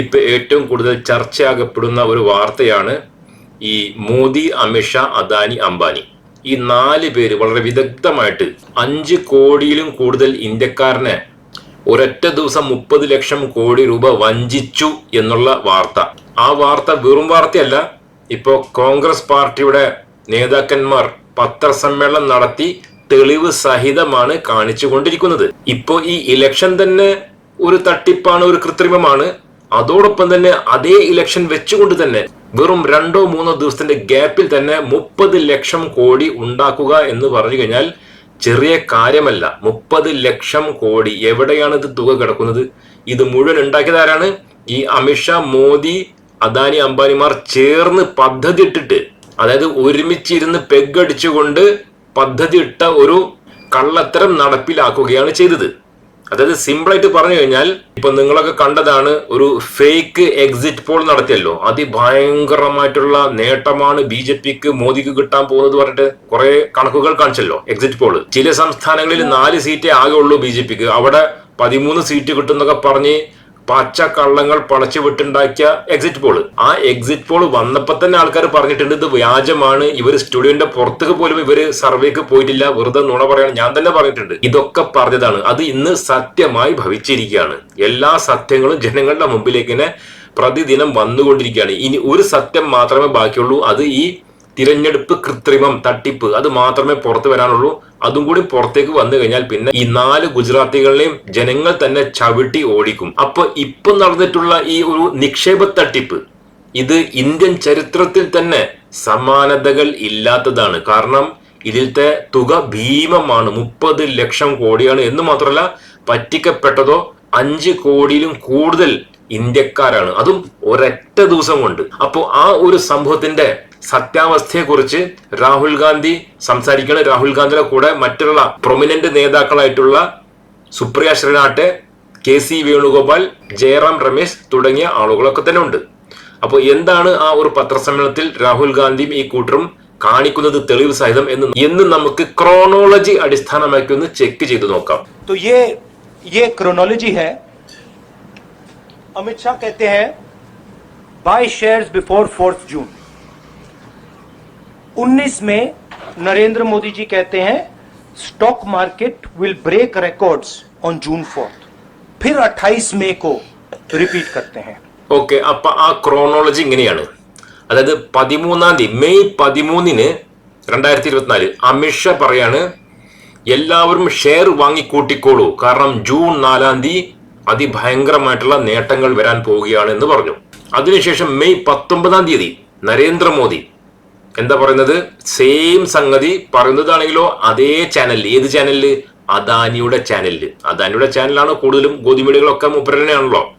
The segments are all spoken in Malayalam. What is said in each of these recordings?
ഇപ്പൊ ഏറ്റവും കൂടുതൽ ചർച്ചയാകപ്പെടുന്ന ഒരു വാർത്തയാണ് ഈ മോദി അമിത്ഷാ അദാനി അംബാനി. ഈ നാല് പേര് വളരെ വിദഗ്ധമായിട്ട് അഞ്ച് കോടിയിലും കൂടുതൽ ഇന്ത്യക്കാരനെ ഒരൊറ്റ ദിവസം മുപ്പത് ലക്ഷം കോടി രൂപ വഞ്ചിച്ചു എന്നുള്ള വാർത്ത. ആ വാർത്ത വെറും വാർത്തയല്ല ഇപ്പോ കോൺഗ്രസ് പാർട്ടിയുടെ നേതാക്കന്മാർ പത്രസമ്മേളനം നടത്തി തെളിവ് സഹിതമാണ് കാണിച്ചു കൊണ്ടിരിക്കുന്നത് ഇപ്പോ ഈ ഇലക്ഷൻ തന്നെ ഒരു തട്ടിപ്പാണ് ഒരു കൃത്രിമമാണ്. അതോടൊപ്പം തന്നെ അതേ ഇലക്ഷൻ വെച്ചുകൊണ്ട് തന്നെ വെറും രണ്ടോ മൂന്നോ ദിവസത്തിന്റെ ഗ്യാപ്പിൽ തന്നെ മുപ്പത് ലക്ഷം കോടി ഉണ്ടാക്കുക എന്ന് പറഞ്ഞു കഴിഞ്ഞാൽ ചെറിയ കാര്യമല്ല. മുപ്പത് ലക്ഷം കോടി. എവിടെയാണ് ഇത് തുക കിടക്കുന്നത്? ഇത് മുഴുവൻ ഉണ്ടാക്കിയത് ആരാണ്? ഈ അമിത്ഷാ മോദി അദാനി അംബാനിമാർ ചേർന്ന് പദ്ധതി ഇട്ടിട്ട് അതായത് ഒരുമിച്ചിരുന്ന് പെഗടിച്ചുകൊണ്ട് പദ്ധതി ഇട്ട ഒരു കള്ളത്തരം നടപ്പിലാക്കുകയാണ് ചെയ്തത്. അതായത് സിമ്പിൾ ആയിട്ട് പറഞ്ഞു കഴിഞ്ഞാൽ ഇപ്പൊ നിങ്ങളൊക്കെ കണ്ടതാണ് ഒരു ഫേക്ക് എക്സിറ്റ് പോൾ നടത്തിയല്ലോ. അതിഭയങ്കരമായിട്ടുള്ള നേട്ടമാണ് ബി ജെ പിക്ക് മോദിക്ക് കിട്ടാൻ പോകുന്നത് പറഞ്ഞിട്ട് കുറെ കണക്കുകൾ കാണിച്ചല്ലോ എക്സിറ്റ് പോൾ ചില സംസ്ഥാനങ്ങളിൽ നാല് സീറ്റേ ആകെ ഉള്ളൂ ബി ജെ പിക്ക്. അവിടെ പതിമൂന്ന് സീറ്റ് കിട്ടുന്നൊക്കെ പറഞ്ഞ് പച്ച കള്ളങ്ങൾ പണച്ചു വിട്ടുണ്ടാക്കിയ എക്സിറ്റ് പോൾ ആ എക്സിറ്റ് പോൾ വന്നപ്പോ തന്നെ ആൾക്കാർ പറഞ്ഞിട്ടുണ്ട് ഇത് വ്യാജമാണ്. ഇവർ സ്റ്റുഡിയോന്റെ പുറത്തേക്ക് പോലും ഇവർ സർവേക്ക് പോയിട്ടില്ല. വെറുതെ നുണ പറയാണ്. ഞാൻ തന്നെ പറഞ്ഞിട്ടുണ്ട്. ഇതൊക്കെ പറഞ്ഞതാണ്. അത് ഇന്ന് സത്യമായി ഭവിച്ചിരിക്കുകയാണ്. എല്ലാ സത്യങ്ങളും ജനങ്ങളുടെ മുമ്പിലേക്ക് പ്രതിദിനം വന്നുകൊണ്ടിരിക്കുകയാണ്. ഇനി ഒരു സത്യം മാത്രമേ ബാക്കിയുള്ളൂ. അത് ഈ തിരഞ്ഞെടുപ്പ് കൃത്രിമം തട്ടിപ്പ്. അത് മാത്രമേ പുറത്തു വരാനുള്ളൂ. അതും കൂടി പുറത്തേക്ക് വന്നു കഴിഞ്ഞാൽ പിന്നെ ഈ നാല് ഗുജറാത്തികളെയും ജനങ്ങൾ തന്നെ ചവിട്ടി ഓടിക്കും. അപ്പൊ ഇപ്പൊ നടന്നിട്ടുള്ള ഈ ഒരു നിക്ഷേപ തട്ടിപ്പ് ഇത് ഇന്ത്യൻ ചരിത്രത്തിൽ തന്നെ സമാനതകൾ ഇല്ലാത്തതാണ്. കാരണം ഇതിലത്തെ തുക ഭീമമാണ്. മുപ്പത് ലക്ഷം കോടിയാണ്. എന്ന് മാത്രമല്ല പറ്റിക്കപ്പെട്ടതോ അഞ്ച് കോടിയിലും കൂടുതൽ ഇന്ത്യക്കാരാണ്. അതും ഒരൊറ്റ ദിവസം കൊണ്ട്. അപ്പോൾ ആ ഒരു സംഭവത്തിന്റെ സത്യാവസ്ഥയെക്കുറിച്ച് രാഹുൽ ഗാന്ധി സംസാരിക്കണം രാഹുൽ ഗാന്ധിയുടെ കൂടെ മറ്റുള്ള പ്രൊമിനന്റ് നേതാക്കളായിട്ടുള്ള സുപ്രിയ ശ്രീനാട്ടെ കെ സി വേണുഗോപാൽ ജയറാം രമേശ് തുടങ്ങിയ ആളുകളൊക്കെ തന്നെ ഉണ്ട് അപ്പോൾ എന്താണ് ആ ഒരു പത്രസമ്മേളനത്തിൽ രാഹുൽ ഗാന്ധിയും ഈ കൂട്ടരും കാണിക്കുന്നത് തെളിവ് സഹിതം എന്ന് എന്ന് നമുക്ക് ക്രോണോളജി അടിസ്ഥാനമാക്കി ഒന്ന് ചെക്ക് ചെയ്ത് നോക്കാം तो ये ये क्रोनोलॉजी है अमित शाह कहते हैं buy shares before fourth June 19 में नरेंद्र मोदी जी कहते हैं stock market will break records on June fourth फिर 28 मई को रिपीट करते हैं ഓക്കെ അപ്പൊ ആ ക്രോണോളജി ഇങ്ങനെയാണ് അതായത് പതിമൂന്നാം തീയതി മെയ് പതിമൂന്നിന് രണ്ടായിരത്തി ഇരുപത്തിനാല് അമിത്ഷാ പറയാണ് എല്ലാവരും ഷെയർ വാങ്ങിക്കൂട്ടിക്കോളൂ കാരണം ജൂൺ നാലാം തീയതി അതിഭയങ്കരമായിട്ടുള്ള നേട്ടങ്ങൾ വരാൻ പോവുകയാണ് എന്ന് പറഞ്ഞു അതിനുശേഷം മെയ് പത്തൊമ്പതാം തീയതി നരേന്ദ്രമോദി എന്താ പറയുന്നത്? സെയിം സംഗതി പറയുന്നതാണെങ്കിലോ അതേ ചാനലിൽ ഏത് ചാനലിൽ അദാനിയുടെ ചാനലിൽ അദാനിയുടെ ചാനലാണ് കൂടുതലും ഗോതിമീഡിയകളൊക്കെ മുപ്പരനെയാണല്ലോ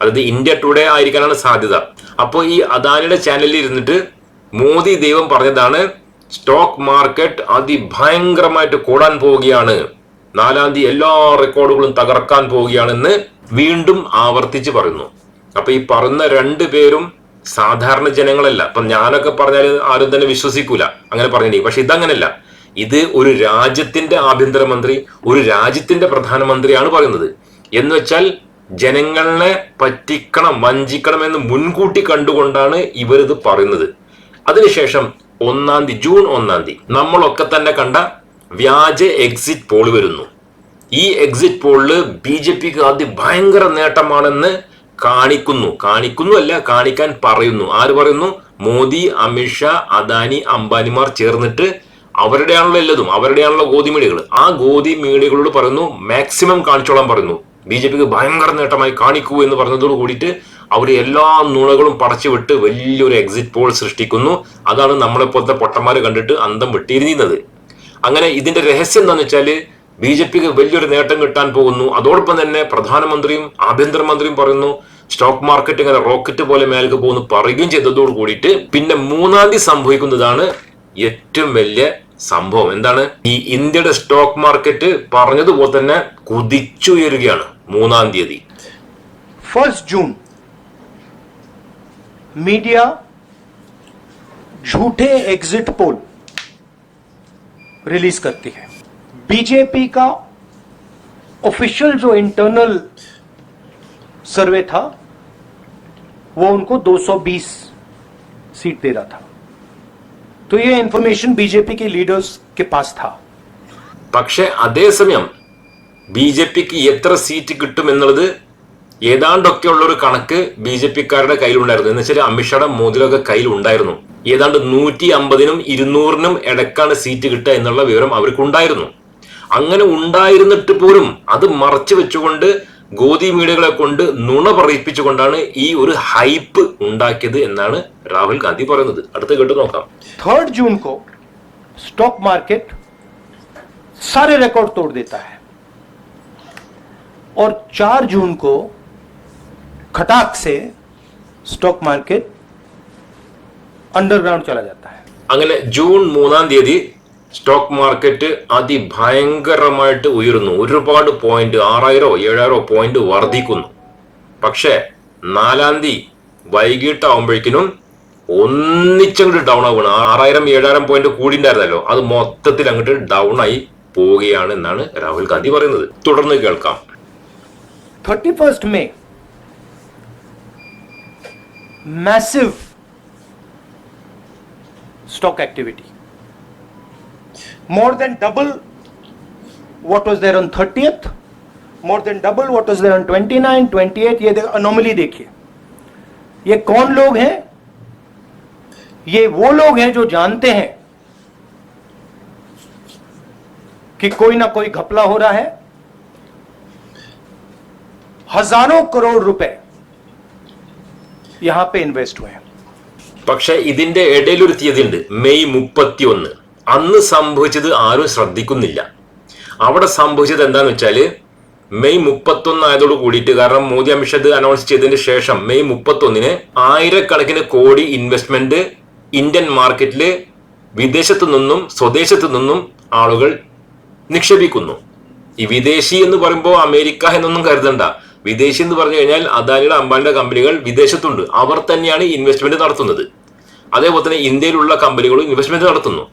അതായത് ഇന്ത്യ ടുഡേ ആയിരിക്കാനാണ് സാധ്യത. അപ്പോൾ ഈ അദാനിയുടെ ചാനലിൽ ഇരുന്നിട്ട് മോദി ദൈവം പറഞ്ഞതാണ് സ്റ്റോക്ക് മാർക്കറ്റ് അതിഭയങ്കരമായിട്ട് കൂടാൻ പോവുകയാണ്. നാലാം തീയതി എല്ലാ റെക്കോർഡുകളും തകർക്കാൻ പോവുകയാണെന്ന് വീണ്ടും ആവർത്തിച്ച് പറയുന്നു. അപ്പൊ ഈ പറഞ്ഞ രണ്ടു പേരും സാധാരണ ജനങ്ങളല്ല. അപ്പൊ ഞാനൊക്കെ പറഞ്ഞാൽ ആരും തന്നെ വിശ്വസിക്കൂല. അങ്ങനെ പറഞ്ഞില്ലേ പക്ഷെ ഇതങ്ങനല്ല. ഇത് ഒരു രാജ്യത്തിന്റെ ആഭ്യന്തരമന്ത്രി ഒരു രാജ്യത്തിന്റെ പ്രധാനമന്ത്രിയാണ് പറയുന്നത്. എന്ന് വെച്ചാൽ ജനങ്ങളെ പറ്റിക്കണം വഞ്ചിക്കണം എന്ന് മുൻകൂട്ടി കണ്ടുകൊണ്ടാണ് ഇവരിത് പറയുന്നത്. അതിനുശേഷം ഒന്നാം തീയതി ജൂൺ ഒന്നാം തീയതി നമ്മളൊക്കെ തന്നെ കണ്ട വ്യാജ എക്സിറ്റ് പോൾ വരുന്നു. ഈ എക്സിറ്റ് പോളിൽ ബി ജെ പിക്ക് അതിഭയങ്കര നേട്ടമാണെന്ന് കാണിക്കുന്നു. കാണിക്കുന്നു അല്ല കാണിക്കാൻ പറയുന്നു. ആര് പറയുന്നു? മോദി അമിത്ഷാ അദാനി അംബാനിമാർ ചേർന്നിട്ട് അവരുടെയാണല്ലോ എല്ലതും. അവരുടെയാണല്ലോ ഗോതി മീഡിയകൾ ആ ഗോതി മീഡിയകളോട് പറയുന്നു മാക്സിമം കാണിച്ചോളാൻ പറയുന്നു. ബി ജെ പിക്ക് ഭയങ്കര നേട്ടമായി കാണിക്കൂ എന്ന് പറഞ്ഞതോട് കൂടിയിട്ട് അവർ എല്ലാ നുണകളും പടച്ചു വിട്ട് വലിയൊരു എക്സിറ്റ് പോൾ സൃഷ്ടിക്കുന്നു. അതാണ് നമ്മളെപ്പോലത്തെ പൊട്ടന്മാരെ കണ്ടിട്ട് അന്തം വിട്ടിരുന്നത് അങ്ങനെ ഇതിന്റെ രഹസ്യം എന്താണെന്ന് വെച്ചാൽ ബി ജെ പിക്ക് വലിയൊരു നേട്ടം കിട്ടാൻ പോകുന്നു അതോടൊപ്പം തന്നെ പ്രധാനമന്ത്രിയും ആഭ്യന്തരമന്ത്രിയും പറയുന്നു സ്റ്റോക്ക് മാർക്കറ്റ് ഇങ്ങനെ റോക്കറ്റ് പോലെ മേലേക്ക് പോകുന്നു പറയുകയും ചെയ്തതോട് കൂടിയിട്ട് പിന്നെ മൂന്നാം തീയതി സംഭവിക്കുന്നതാണ് ഏറ്റവും വലിയ സംഭവം എന്താണ് ഈ ഇന്ത്യയുടെ സ്റ്റോക്ക് മാർക്കറ്റ് പറഞ്ഞതുപോലെ തന്നെ കുതിച്ചുയരുകയാണ് മൂന്നാം തീയതി फर्स्ट जून मीडिया झूठे एग्जिट पोल रिलीज करती है बीजेपी का ऑफिशियल जो इंटरनल सर्वे था वो उनको 220 सीट दे रहा था तो ये इंफॉर्मेशन बीजेपी के लीडर्स के पास था പക്ഷെ അതേസമയം ബി ജെ പിക്ക് എത്ര സീറ്റ് കിട്ടും എന്നുള്ളത് ഏതാണ്ടൊക്കെ ഉള്ള ഒരു കണക്ക് ബി ജെ പിക്കാരുടെ കയ്യിലുണ്ടായിരുന്നു എന്ന് വെച്ചാൽ അമിത്ഷായുടെ മോദിയുടെ കയ്യിൽ ഉണ്ടായിരുന്നു ഏതാണ്ട് നൂറ്റി അമ്പതിനും ഇരുന്നൂറിനും ഇടക്കാണ് സീറ്റ് കിട്ടുക എന്നുള്ള വിവരം അവർക്കുണ്ടായിരുന്നു അങ്ങനെ ഉണ്ടായിരുന്നിട്ട് പോലും അത് മറച്ചു വെച്ചുകൊണ്ട് ഗോദി മീഡിയകളെ കൊണ്ട് നുണ പറയിപ്പിച്ചുകൊണ്ടാണ് ഈ ഒരു ഹൈപ്പ് ഉണ്ടാക്കിയത് എന്നാണ് രാഹുൽ ഗാന്ധി പറയുന്നത് അടുത്ത് കേട്ട് നോക്കാം थर्ड जून को स्टॉक मार्केट सारे रिकॉर्ड तोड़ देता है और 4 जून को खटाक से स्टॉक मार्केट अंडरग्राउंड चला जाता है അങ്ങനെ ജൂൺ മൂന്നാം തീയതി സ്റ്റോക്ക് മാർക്കറ്റ് അതിഭയങ്കരമായിട്ട് ഉയരുന്നു. ഒരുപാട് പോയിന്റ് ആറായിരോ ഏഴായിരോ പോയിന്റ് വർദ്ധിക്കുന്നു. പക്ഷേ നാലാം തീയതി വൈകിട്ടാവുമ്പോഴേക്കിനും ഒന്നിച്ചങ്ങോട്ട് ഡൗൺ ആവുകയാണ്. ആറായിരം ഏഴായിരം പോയിന്റ് കൂടിണ്ടായിരുന്നല്ലോ. അത് മൊത്തത്തിൽ അങ്ങോട്ട് ഡൗൺ ആയി പോവുകയാണ് എന്നാണ് രാഹുൽ ഗാന്ധി പറയുന്നത്. തുടർന്ന് കേൾക്കാം. Thirty first May massive stock activity more than double what was there on 30th more than double what was there on 29 28 ये अनोमली देखिए ये कौन लोग हैं ये वो लोग हैं जो जानते हैं कि कोई ना कोई घपला हो रहा है हजारों करोड़ रुपए यहां पे इन्वेस्ट हुए हैं പക്ഷെ ഇതിന്റെ ഇടയിലൊരു തീയതി ഉണ്ട് മെയ് മുപ്പത്തി ഒന്ന് അന്ന് സംഭവിച്ചത് ആരും ശ്രദ്ധിക്കുന്നില്ല. അവിടെ സംഭവിച്ചത് എന്താണെന്ന് വെച്ചാൽ മെയ് മുപ്പത്തൊന്ന് ആയതോട് കൂടിയിട്ട് കാരണം മോദി അമിത്ഷാ ഇത് അനൗൺസ് ചെയ്തതിന് ശേഷം മെയ് മുപ്പത്തൊന്നിന് ആയിരക്കണക്കിന് കോടി ഇൻവെസ്റ്റ്മെന്റ് ഇന്ത്യൻ മാർക്കറ്റിൽ വിദേശത്തു നിന്നും സ്വദേശത്തു നിന്നും ആളുകൾ നിക്ഷേപിക്കുന്നു. ഈ വിദേശി എന്ന് പറയുമ്പോൾ അമേരിക്ക എന്നൊന്നും കരുതണ്ട. വിദേശി എന്ന് പറഞ്ഞു കഴിഞ്ഞാൽ അദാനിയുടെ അംബാനിയുടെ കമ്പനികൾ വിദേശത്തുണ്ട്. അവർ തന്നെയാണ് ഇൻവെസ്റ്റ്മെന്റ് നടത്തുന്നത്. അതേപോലെ തന്നെ ഇന്ത്യയിലുള്ള കമ്പനികളും ഇൻവെസ്റ്റ്മെന്റ് നടത്തുന്നു.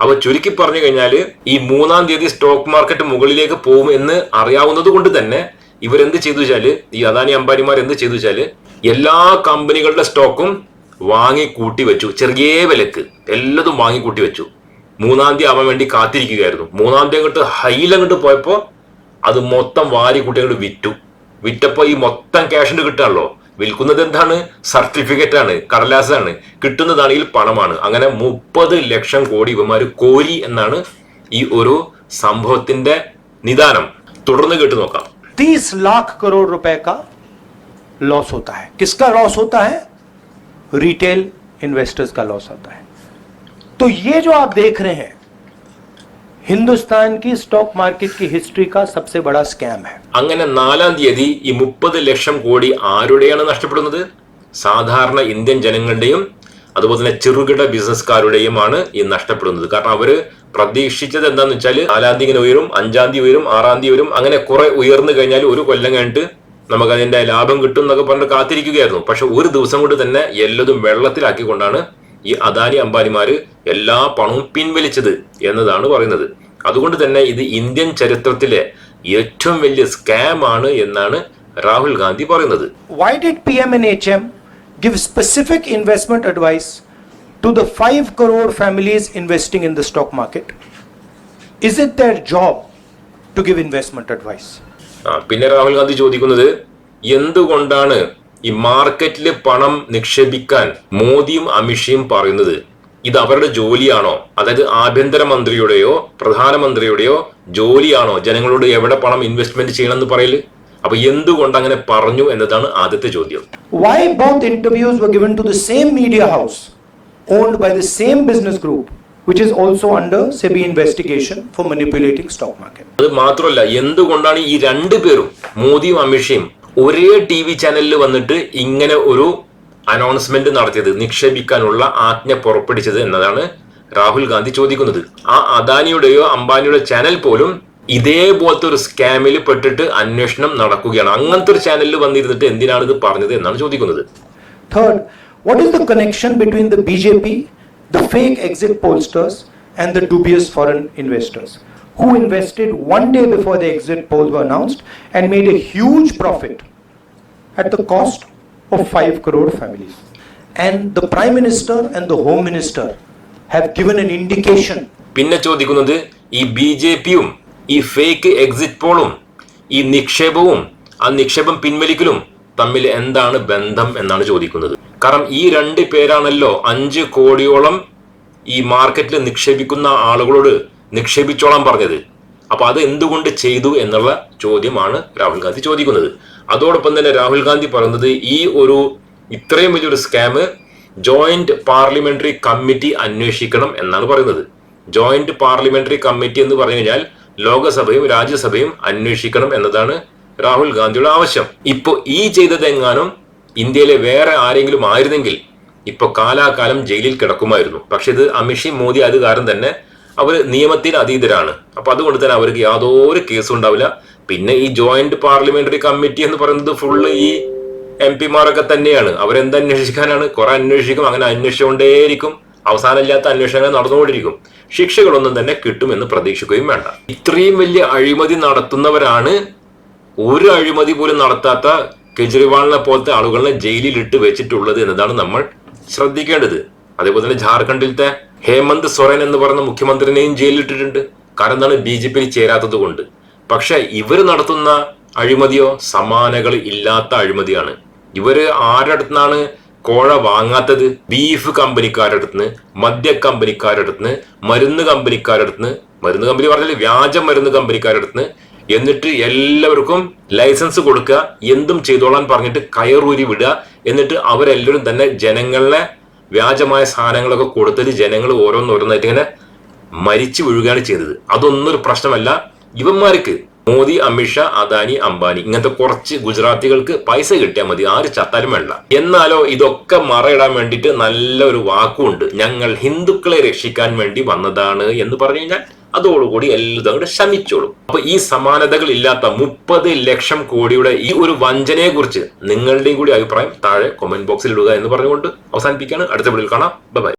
അപ്പൊ ചുരുക്കി പറഞ്ഞു കഴിഞ്ഞാൽ ഈ മൂന്നാം തീയതി സ്റ്റോക്ക് മാർക്കറ്റ് മുകളിലേക്ക് പോകും എന്ന് അറിയാവുന്നത് കൊണ്ട് തന്നെ ഇവരെന്ത് ചെയ്തു വെച്ചാൽ ഈ അദാനി അംബാനിമാർ എന്ത് ചെയ്തു വെച്ചാൽ എല്ലാ കമ്പനികളുടെ സ്റ്റോക്കും വാങ്ങി കൂട്ടി വെച്ചു. ചെറിയ വിലക്ക്. എല്ലാതും വാങ്ങി കൂട്ടി വെച്ചു. മൂന്നാം തീയതി ആവാൻ വേണ്ടി കാത്തിരിക്കുകയായിരുന്നു. മൂന്നാം തീയതി അങ്ങോട്ട് ഹൈലങ്ങോട്ട് പോയപ്പോ അത് മൊത്തം വാരി കൂട്ടി അങ്ങോട്ട് വിറ്റു. വിറ്റപ്പോ ഈ മൊത്തം ക്യാഷിന് കിട്ടാണല്ലോ. വിൽക്കുന്നത് എന്താണ് സർട്ടിഫിക്കറ്റ് ആണ് കടലാസാണ് കിട്ടുന്നതാണെങ്കിൽ പണമാണ് അങ്ങനെ മുപ്പത് ലക്ഷം കോടി ഇവന്മാര് കോരി എന്നാണ് ഈ ഒരു സംഭവത്തിന്റെ നിദാനം തുടർന്ന് കേട്ടു നോക്കാം 30 लाख करोड़ रुपए का लॉस होता है किसका लॉस होता है रिटेल इन्वेस्टर्स का लॉस होता है तो ये जो आप देख रहे हैं ഹിന്ദുസ്ഥാൻ കി സ്റ്റോക്ക് മാർക്കറ്റ് ഹിസ്റ്ററി കാ ബാ ബഡാ സ്കാം ഹെ അങ്ങനെ നാലാം തീയതി ഈ മുപ്പത് ലക്ഷം കോടി ആരുടെയാണ് നഷ്ടപ്പെടുന്നത്? സാധാരണ ഇന്ത്യൻ ജനങ്ങളുടെയും അതുപോലെ തന്നെ ചെറുകിട ബിസിനസ്സുകാരുടെയുമാണ് ഈ നഷ്ടപ്പെടുന്നത്. കാരണം അവർ പ്രതീക്ഷിച്ചത് എന്താന്ന് വെച്ചാൽ നാലാം തീയതി ഉയരും അഞ്ചാം തീയതി ഉയരും ആറാം തീയതി ഉയരും അങ്ങനെ കുറെ ഉയർന്നു കഴിഞ്ഞാൽ ഒരു കൊല്ലം കഴിഞ്ഞിട്ട് നമുക്ക് അതിന്റെ ലാഭം കിട്ടും എന്നൊക്കെ പറഞ്ഞിട്ട് കാത്തിരിക്കുകയായിരുന്നു. പക്ഷെ ഒരു ദിവസം കൊണ്ട് തന്നെ എല്ലതും വെള്ളത്തിലാക്കിക്കൊണ്ടാണ് ഈ അദാനി അംബാനിമാര് എല്ലാ പണവും പിൻവലിച്ചത് എന്നതാണ് പറയുന്നത്. അതുകൊണ്ട് തന്നെ ഇത് ഇന്ത്യൻ ചരിത്രത്തിലെ ഏറ്റവും വലിയ സ്കാം ആണ് എന്നാണ് രാഹുൽ ഗാന്ധി പറയുന്നത്. Why did give specific investment advice to the five crore families investing in the stock market is it job to give investment advice പിന്നെ രാഹുൽ ഗാന്ധി ചോദിക്കുന്നത് എന്തുകൊണ്ടാണ് ഈ മാർക്കറ്റിൽ പണം നിക്ഷേപിക്കാൻ മോദിയും അമിത്ഷയും പറയുന്നത് ഇത് അവരുടെ ജോലിയാണോ? അതായത് ആഭ്യന്തരമന്ത്രിയുടെയോ പ്രധാനമന്ത്രിയുടെയോ ജോലിയാണോ? ജനങ്ങളോട് എവിടെ പണം ഇൻവെസ്റ്റ്മെന്റ് ചെയ്യണമെന്ന് പറയൽ? അപ്പൊ എന്തുകൊണ്ട് അങ്ങനെ പറഞ്ഞു എന്നതാണ് ആദ്യത്തെ ചോദ്യം. Why both interviews were given to the same media house owned by the same business group, which is also under SEBI investigation for manipulating stock market? അത് മാത്രമല്ല എന്തുകൊണ്ടാണ് ഈ രണ്ടു പേരും മോദിയും അമിത്ഷയും ഒരേ ടി വി ചാനലിൽ വന്നിട്ട് ഇങ്ങനെ ഒരു അനൗൺസ്മെന്റ് നടത്തിയത് നിക്ഷേപിക്കാനുള്ള ആജ്ഞ പുറപ്പെടുവിച്ചത് എന്നതാണ് രാഹുൽ ഗാന്ധി ചോദിക്കുന്നത്. ആ അദാനിയുടെയോ അംബാനിയുടെ ചാനൽ പോലും ഇതേപോലത്തെ ഒരു സ്കാമിൽ പെട്ടിട്ട് അന്വേഷണം നടക്കുകയാണ്. അങ്ങനത്തെ ഒരു ചാനലിൽ വന്നിരുന്നിട്ട് എന്തിനാണ് ഇത് പറഞ്ഞത് എന്നാണ് ചോദിക്കുന്നത്. Third, what is the connection between the BJP, the fake exit pollsters, and the dubious foreign investors? Who invested one day before the exit polls were announced and made a huge profit at the cost of 5 crore families. And the Prime Minister and the Home Minister have given an indication പിന്നെ ചോദിക്കുന്നത് ഈ ബി ജെ പിയും ഈ ഫേക്ക് എക്സിറ്റ് പോളും ഈ നിക്ഷേപവും ആ നിക്ഷേപം പിൻവലിക്കലും തമ്മിൽ എന്താണ് ബന്ധം എന്നാണ് ചോദിക്കുന്നത് കാരണം ഈ രണ്ട് പേരാണല്ലോ അഞ്ച് കോടിയോളം ഈ മാർക്കറ്റിൽ നിക്ഷേപിക്കുന്ന ആളുകളോട് നിക്ഷേപിച്ചോളാൻ പറഞ്ഞത്. അപ്പോൾ അത് എന്തുകൊണ്ട് ചെയ്തു എന്നുള്ള ചോദ്യമാണ് രാഹുൽ ഗാന്ധി ചോദിക്കുന്നത്. അതോടൊപ്പം തന്നെ രാഹുൽ ഗാന്ധി പറയുന്നത് ഈ ഒരു ഇത്രയും വലിയൊരു സ്കാം ജോയിന്റ് പാർലമെന്ററി കമ്മിറ്റി അന്വേഷിക്കണം എന്നാണ് പറയുന്നത്. ജോയിന്റ് പാർലമെന്ററി കമ്മിറ്റി എന്ന് പറഞ്ഞു കഴിഞ്ഞാൽ ലോകസഭയും രാജ്യസഭയും അന്വേഷിക്കണം എന്നതാണ് രാഹുൽ ഗാന്ധിയുടെ ആവശ്യം. ഇപ്പൊ ഈ ചെയ്തതെങ്ങാനും ഇന്ത്യയിലെ വേറെ ആരെങ്കിലും ആയിരുന്നെങ്കിൽ ഇപ്പൊ കാലാകാലം ജയിലിൽ കിടക്കുമായിരുന്നു. പക്ഷെ ഇത് അമിഷി മോദി അത് കാരണം തന്നെ അവർ നിയമത്തിൽ അതീതരാണ്. അപ്പൊ അതുകൊണ്ട് തന്നെ അവർക്ക് യാതൊരു കേസും ഉണ്ടാവില്ല. പിന്നെ ഈ ജോയിന്റ് പാർലമെന്ററി കമ്മിറ്റി എന്ന് പറയുന്നത് ഫുള്ള് ഈ എം പിമാരൊക്കെ തന്നെയാണ്. അവരെന്ത് അന്വേഷിക്കാനാണ്? കുറെ അന്വേഷിക്കും. അങ്ങനെ അന്വേഷിച്ചുകൊണ്ടേയിരിക്കും. അവസാനമില്ലാത്ത അന്വേഷണങ്ങൾ നടന്നുകൊണ്ടിരിക്കും. ശിക്ഷകളൊന്നും തന്നെ കിട്ടുമെന്ന് പ്രതീക്ഷിക്കുകയും വേണ്ട. ഇത്രയും വലിയ അഴിമതി നടത്തുന്നവരാണ് ഒരു അഴിമതി പോലും നടത്താത്ത കെജ്രിവാളിനെ പോലത്തെ ആളുകളെ ജയിലിൽ ഇട്ട് വെച്ചിട്ടുള്ളത് എന്നതാണ് നമ്മൾ ശ്രദ്ധിക്കേണ്ടത്. അതേപോലെ തന്നെ ജാർഖണ്ഡിലത്തെ ഹേമന്ത് സൊറൻ എന്ന് പറഞ്ഞ മുഖ്യമന്ത്രിനെയും ജയിലിലിട്ടിട്ടുണ്ട്. കാരണം എന്താണ്? ബി ജെ പിയിൽ ചേരാത്തത് കൊണ്ട്. പക്ഷെ ഇവർ നടത്തുന്ന അഴിമതിയോ സമാനകൾ ഇല്ലാത്ത അഴിമതിയാണ്. ഇവർ ആരുടെ അടുത്തുനിന്നാണ് കോഴ വാങ്ങാത്തത്? ബീഫ് കമ്പനിക്കാരുടെ അടുത്തുനിന്ന് മദ്യ കമ്പനിക്കാരുടെ അടുത്തുനിന്ന് മരുന്ന് കമ്പനിക്കാരുടെ അടുത്തുനിന്ന് മരുന്ന് കമ്പനി പറഞ്ഞാൽ വ്യാജ മരുന്ന് കമ്പനിക്കാരുടെ അടുത്തുനിന്ന് എന്നിട്ട് എല്ലാവർക്കും ലൈസൻസ് കൊടുക്കുക എന്തും ചെയ്തോളാൻ പറഞ്ഞിട്ട് കയറൂരി വിടുക എന്നിട്ട് അവരെല്ലാവരും തന്നെ ജനങ്ങളെ വ്യാജമായ സാധനങ്ങളൊക്കെ കൊടുത്തത് ജനങ്ങൾ ഓരോന്നോരോന്നായിട്ട് ഇങ്ങനെ മരിച്ചു വീഴുകയാണ് ചെയ്തത്. അതൊന്നും ഒരു പ്രശ്നമല്ല. ഇവന്മാർക്ക് മോദി അമിത്ഷാ അദാനി അംബാനി ഇങ്ങനത്തെ കുറച്ച് ഗുജറാത്തികൾക്ക് പൈസ കിട്ടിയാൽ മതി. ആര് ചത്താലും വേണ്ട. എന്നാലോ ഇതൊക്കെ മറയിടാൻ വേണ്ടിയിട്ട് നല്ലൊരു വാക്കുണ്ട്. ഞങ്ങൾ ഹിന്ദുക്കളെ രക്ഷിക്കാൻ വേണ്ടി വന്നതാണ് എന്ന് പറഞ്ഞു കഴിഞ്ഞാൽ അതോടുകൂടി എല്ലാം അങ്ങോട്ട് ശമിച്ചോളും. അപ്പൊ ഈ സമാനതകൾ ഇല്ലാത്ത മുപ്പത് ലക്ഷം കോടിയുടെ ഈ ഒരു വഞ്ചനയെ കുറിച്ച് നിങ്ങളുടെയും കൂടി അഭിപ്രായം താഴെ കൊമന്റ് ബോക്സിൽ ഇടുക എന്ന് പറഞ്ഞുകൊണ്ട് അവസാനിപ്പിക്കുകയാണ്. അടുത്ത വീഡിയോയിൽ കാണാം. ബൈ